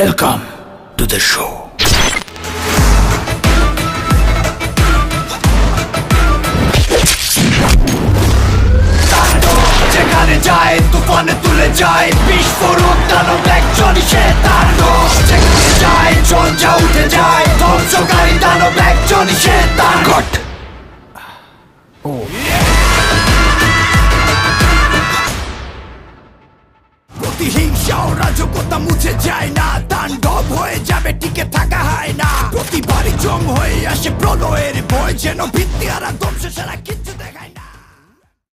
Welcome to the show যেখানে যায় তুফানে তুলে যায় বিস্ফোরক দানব একজনই সে তাণ্ডব যেখানে যায় জল যা উঠে যায় ধ্বংসকারী দানব একজনই সে তাণ্ডব প্রতিহিংসা ও রাজকতা মুছে যায় না। তাণ্ডব হয়ে যাবে, টিকে থাকা হয় না। প্রতিবারই জম হয়ে আসে প্রলয়ের ভয়, যেন ভিত্তি আর ধ্বংস না